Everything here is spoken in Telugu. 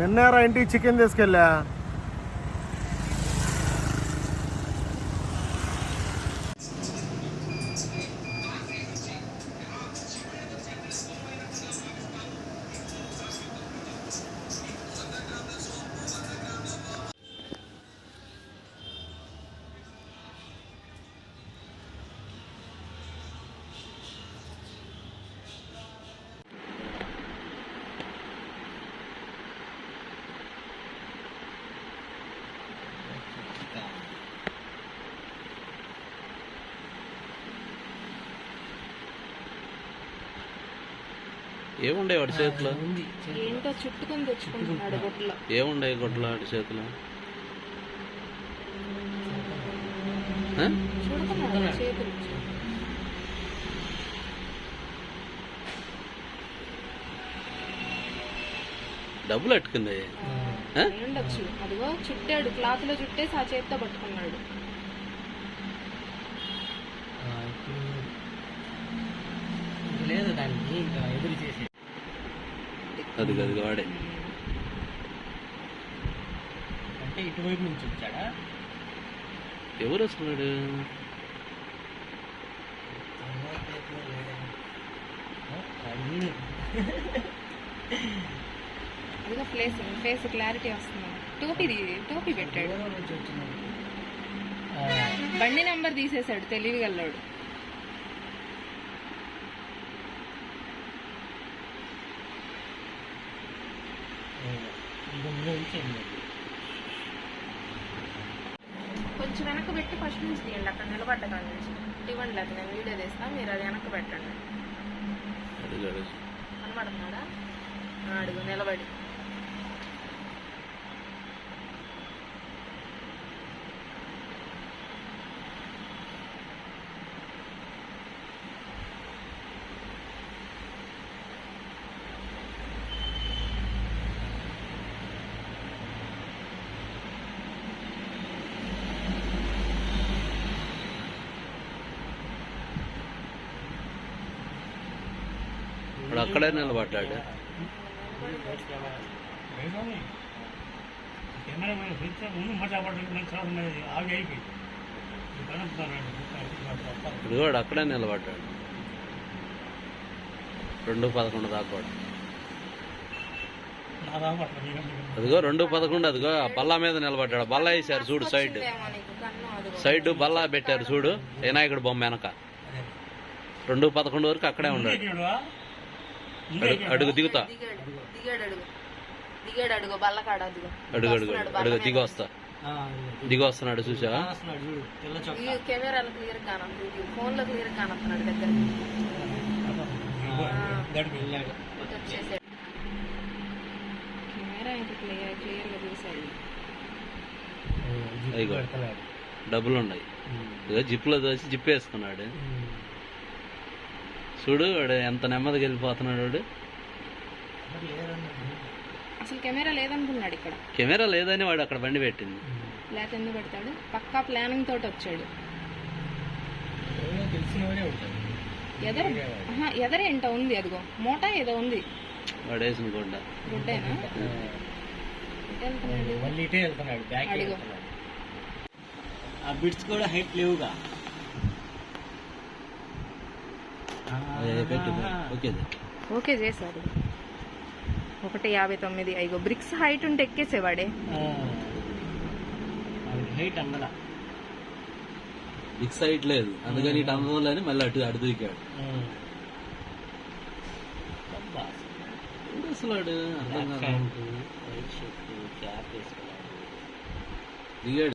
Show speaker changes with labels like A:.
A: నిన్నారా ఇంటికి చికెన్ తీసుకెళ్ళా.
B: ఏముండే వాడి చేతిలో?
C: ఏంటో చుట్టుకొని తెచ్చుకుంటున్నాడు గుడ్లో
B: ఏముండే గుడ్ల వాడి చేతిలో? ఆ?
C: చూడుకున్నాడు చేతులు.
B: డబ్బులు అట్టుకుంది?
C: ఉండొచ్చు అదిగో చుట్టాడు క్లాత్లో చుట్టేసి ఆ చేతితో పట్టుకున్నాడు.
D: లేదు దానికి ఇంకా ఎదురు చేసి
B: అది అది వాడే.
D: అంటే ఇటువైపు నుంచి వచ్చాడా?
B: ఎవరు వస్తున్నాడు?
D: అది
C: అదిగో ఫేస్ ఫేస్ క్లారిటీ వస్తుంది. టోపీ టోపీ పెట్టాడు. బండి నెంబర్ తీసేశాడు తెలివిగల్లాడు
D: ముందు నుంచి వెళ్ళింది.
C: కొంచెం వెనక్కి పెట్టి ఫస్ట్ నుంచి తీయండి అక్కడ నిలబడ్డ కాడ నుంచి ఇవ్వండి అది నేను వీడియో తీస్తా మీరు అది వెనక్కి పెట్టండి. కనబడుతున్నాడా అడుగు నిలబడి
B: వాడు అక్కడే నిలబడ్డాడు
E: కెమెరా మీద పిలిచే ముందు మాట్లాడబడి నాకు చాలా ఉన్నది ఆగి అయిపోయింది
B: ఇప్పుడు వాడు అక్కడే నిలబడ్డాడు. రెండు పదకొండు దాకా అదిగో రెండు పదకొండు అదిగో బల్ల మీద నిలబడ్డాడు. బల్ల వేసారు చూడు సైడ్. సైడ్ బల్ల పెట్టారు చూడు. వినాయకుడు బొమ్మ వెనక. రెండు పదకొండు వరకు అక్కడే ఉన్నాడు అడుగు దిగుతా.
C: దిగాడు దిగాడు అడుగు. దిగాడు అడుగు బల్లకాడ అదిగో
B: అడుగు దిగి. వస్తా. దిగి వస్తున్నాడు చూసా
C: ఈ కెమెరాలో క్లియర్ కానొస్తుంది ఫోన్లో క్లియర్ కానొస్తున్నాడు దగ్గర.
D: గడికి వెళ్ళాడు.
C: వచ్చేసాడు. కెమెరా ఇంకా క్లియర్ క్లియర్గా తీసాడు
D: జిప్పు
B: అయ్యో.
D: పెడుతున్నాడు.
B: డబ్బులు ఉన్నాయి జిప్లో దోసి జిప్ వేసుకున్నాడు. చూడు వాడు ఎంత నెమ్మదిగా వెళ్ళిపోతున్నాడు వాడు.
C: అసలు కెమెరా లేదనుకున్నాడు ఇక్కడ.
B: కెమెరా లేదని వాడు అక్కడ బండి పెట్టింది.
C: లేకపోతే ఎందుకు పెడతాడు? పక్కా ప్లానింగ్ తోటి వచ్చాడు. ఎదర? ఆహా, ఎదర ఏంటో ఉంది అదిగో. మోటా ఏదో ఉంది.
B: వాడు వేసిన గుడ్డ
C: గుడ్డేనా
D: ఆ,
C: ఎటు వెళ్తున్నాడు
D: మళ్ళీ ఇటే వెళ్తున్నాడు బ్యాక్
C: అడిగో.
D: వెళ్తున్నాడు. ఆ బిట్స్ కూడా హైట్ లేవుగా
B: అదే పెట్టు ఓకే
C: ఓకే చేశాడు ఒకటి యాభై తొమ్మిది. అయ్యో బ్రిక్స్ హైట్ ఉంటే ఎక్కేసేవాడే.
D: హైట్ అందల.
B: ఇక్ సైడ్ లేదు. అందుకని ఇటు అందదని మళ్ళీ అటు అటు దూకాడు. అసలు అర్థం కాదు. దిగాడు.